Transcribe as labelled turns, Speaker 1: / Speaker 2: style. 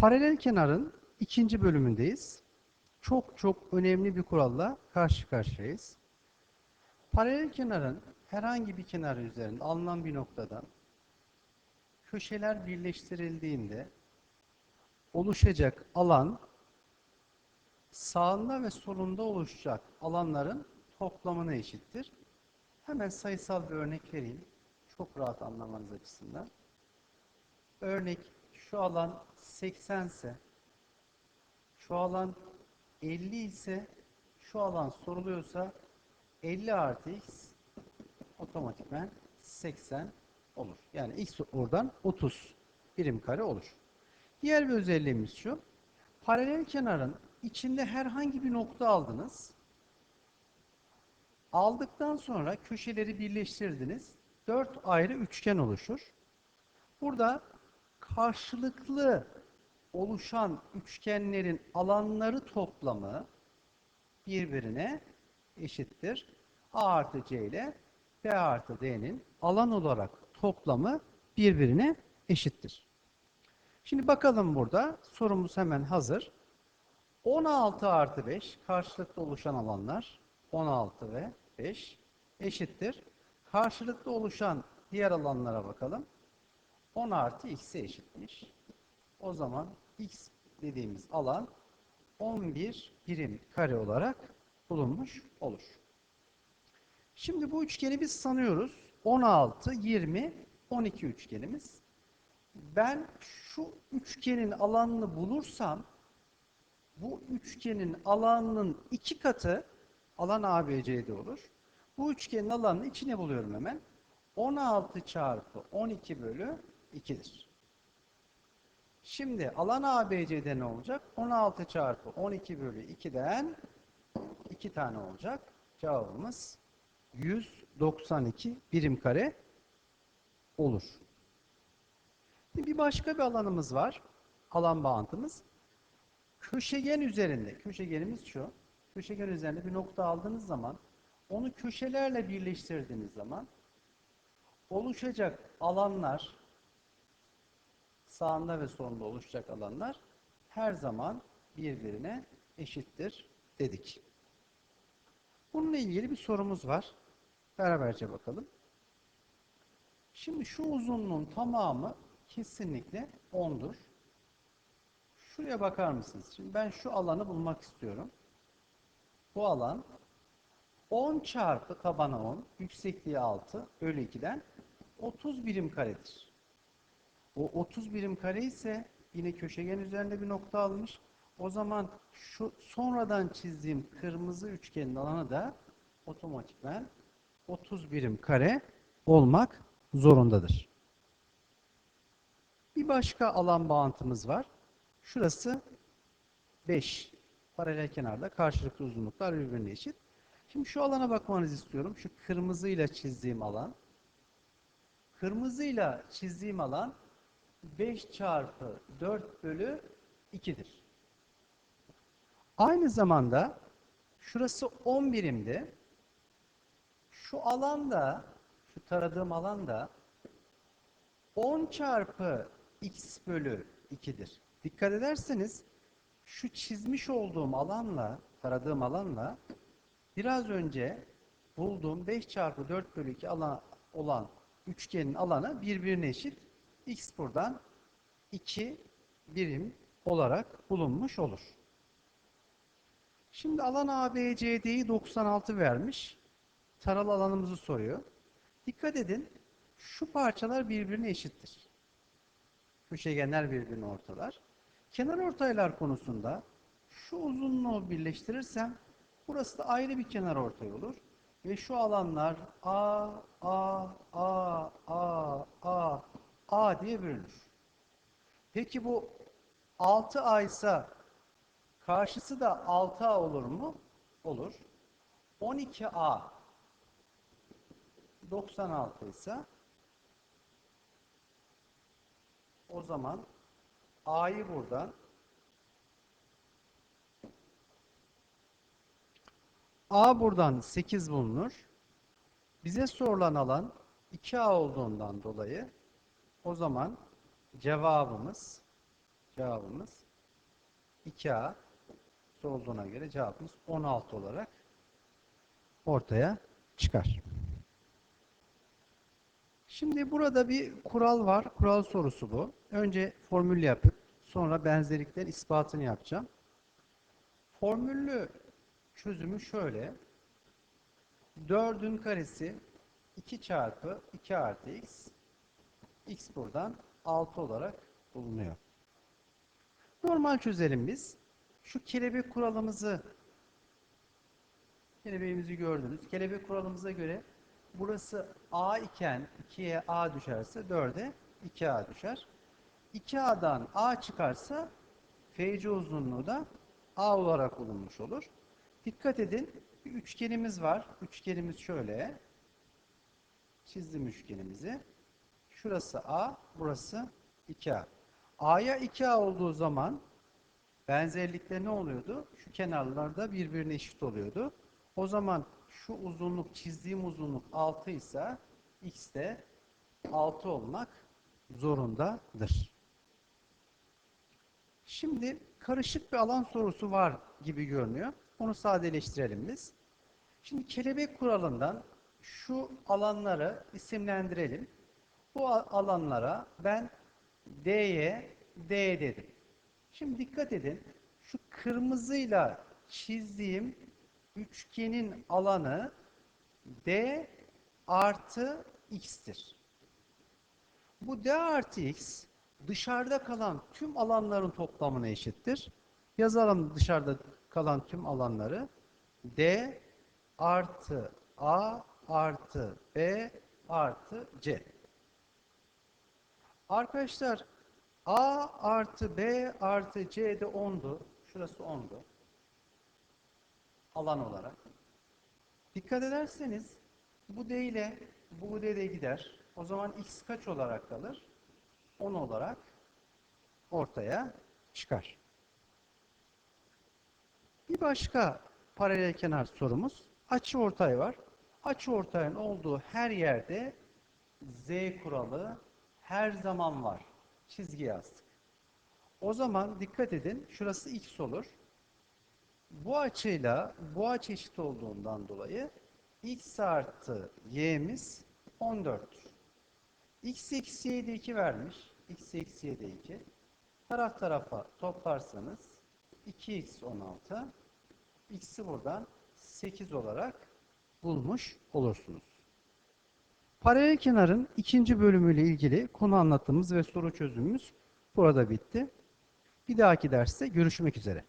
Speaker 1: Paralel kenarın ikinci bölümündeyiz. Çok çok önemli bir kuralla karşı karşıyayız. Paralel kenarın herhangi bir kenar üzerinde alınan bir noktadan köşeler birleştirildiğinde oluşacak alan sağında ve solunda oluşacak alanların toplamına eşittir. Hemen sayısal bir örnek vereyim. Çok rahat anlamanız açısından. Örnek şu alan 80 ise şu alan 50 ise şu alan soruluyorsa 50 artı x otomatikmen 80 olur. Yani x oradan 30 birim kare olur. Diğer bir özelliğimiz şu. Paralel kenarın içinde herhangi bir nokta aldınız. Aldıktan sonra köşeleri birleştirdiniz. Dört ayrı üçgen oluşur. Burada karşılıklı oluşan üçgenlerin alanları toplamı birbirine eşittir. A artı C ile B artı D'nin alan olarak toplamı birbirine eşittir. Şimdi bakalım burada sorumuz hemen hazır. 16 artı 5 karşılıklı oluşan alanlar 16 ve 5 eşittir. Karşılıklı oluşan diğer alanlara bakalım. 10 artı x'e eşitmiş. O zaman x dediğimiz alan 11 birim kare olarak bulunmuş olur. Şimdi bu üçgeni biz sanıyoruz. 16, 20, 12 üçgenimiz. Ben şu üçgenin alanını bulursam bu üçgenin alanının iki katı alan ABC'de olur. Bu üçgenin alanını içine buluyorum hemen. 16 çarpı 12 bölü 2'dir. Şimdi alan ABC'de ne olacak? 16 çarpı 12 bölü 2'den 2 tane olacak. Cevabımız 192 birim kare olur. Bir başka bir alanımız var. Alan bağıntımız. Köşegen üzerinde, köşegenimiz şu. Köşegen üzerinde bir nokta aldığınız zaman onu köşelerle birleştirdiğiniz zaman oluşacak alanlar sağında ve solunda oluşacak alanlar her zaman birbirine eşittir dedik. Bununla ilgili bir sorumuz var. Beraberce bakalım. Şimdi şu uzunluğun tamamı kesinlikle 10'dur. Şuraya bakar mısınız? Şimdi ben şu alanı bulmak istiyorum. Bu alan 10 çarpı tabana 10, yüksekliği 6 bölü 2'den 30 birim karedir. O 30 birim kare ise yine köşegen üzerinde bir nokta almış. O zaman şu sonradan çizdiğim kırmızı üçgenin alanı da otomatikmen 30 birim kare olmak zorundadır. Bir başka alan bağıntımız var. Şurası 5. Paralel kenarda karşılıklı uzunluklar birbirine eşit. Şimdi şu alana bakmanızı istiyorum. Şu kırmızıyla çizdiğim alan. Kırmızıyla çizdiğim alan 5 çarpı 4 bölü 2'dir. Aynı zamanda şurası 10 birimdi. Şu alanda, şu taradığım alanda 10 çarpı x bölü 2'dir. Dikkat ederseniz şu çizmiş olduğum alanla, taradığım alanla biraz önce bulduğum 5 çarpı 4 bölü 2 alan, olan üçgenin alanı birbirine eşit. X buradan 2 birim olarak bulunmuş olur. Şimdi alan ABCD'yi 96 vermiş. Taralı alanımızı soruyor. Dikkat edin. Şu parçalar birbirine eşittir. Köşegenler birbirini ortalar. Kenar ortaylar konusunda şu uzunluğu birleştirirsem burası da ayrı bir kenar ortay olur. Ve şu alanlar A, A, A, A, A, A diye bölünür. Peki bu 6A ise karşısı da 6A olur mu? Olur. 12A 96 ise o zaman A'yı buradan A buradan 8 bulunur. Bize sorulan alan 2A olduğundan dolayı o zaman cevabımız Cevabımız 2A olduğuna göre cevabımız 16 olarak ortaya çıkar. Şimdi burada bir kural var. Kural sorusu bu. Önce formül yapıp sonra benzerlikler ispatını yapacağım. Formüllü çözümü şöyle. 4'ün karesi 2 çarpı 2 artı x. x buradan 6 olarak bulunuyor. Normal çözelim biz. Şu kelebek kuralımızı kelebeğimizi gördünüz. Kelebek kuralımıza göre burası a iken 2'ye a düşerse 4'e 2a düşer. 2a'dan a çıkarsa FC uzunluğu da a olarak bulunmuş olur. Dikkat edin. Bir üçgenimiz var. Üçgenimiz şöyle. Çizdim üçgenimizi. Şurası a, burası 2a. a'ya 2a olduğu zaman benzerlikte ne oluyordu? Şu kenarlarda birbirine eşit oluyordu. O zaman şu uzunluk, çizdiğim uzunluk 6 ise x de 6 olmak zorundadır. Şimdi karışık bir alan sorusu var gibi görünüyor. Onu sadeleştirelim biz. Şimdi kelebek kuralından şu alanları isimlendirelim. Bu alanlara ben D'ye D dedim. Şimdi dikkat edin. Şu kırmızıyla çizdiğim üçgenin alanı D artı X'tir. Bu D artı X dışarıda kalan tüm alanların toplamına eşittir. Yazalım dışarıda kalan tüm alanları. D artı A artı B artı C. Arkadaşlar A artı B artı C de 10'du. Şurası 10'du. Alan olarak. Dikkat ederseniz bu D ile bu D de gider. O zaman X kaç olarak kalır? 10 olarak ortaya çıkar. Bir başka paralel kenar sorumuz. Açı ortay var. Açı ortayın olduğu her yerde Z kuralı her zaman var. Çizgi yazdık. O zaman dikkat edin. Şurası x olur. Bu açıyla bu açı eşit olduğundan dolayı x artı y'miz 14'tür. x eksi y'de 2 vermiş. x eksi y'de 2. Taraf tarafa toplarsanız 2x 16. x'i buradan 8 olarak bulmuş olursunuz. Paralel kenarın ikinci bölümüyle ilgili konu anlatımımız ve soru çözümümüz burada bitti. Bir dahaki derste görüşmek üzere.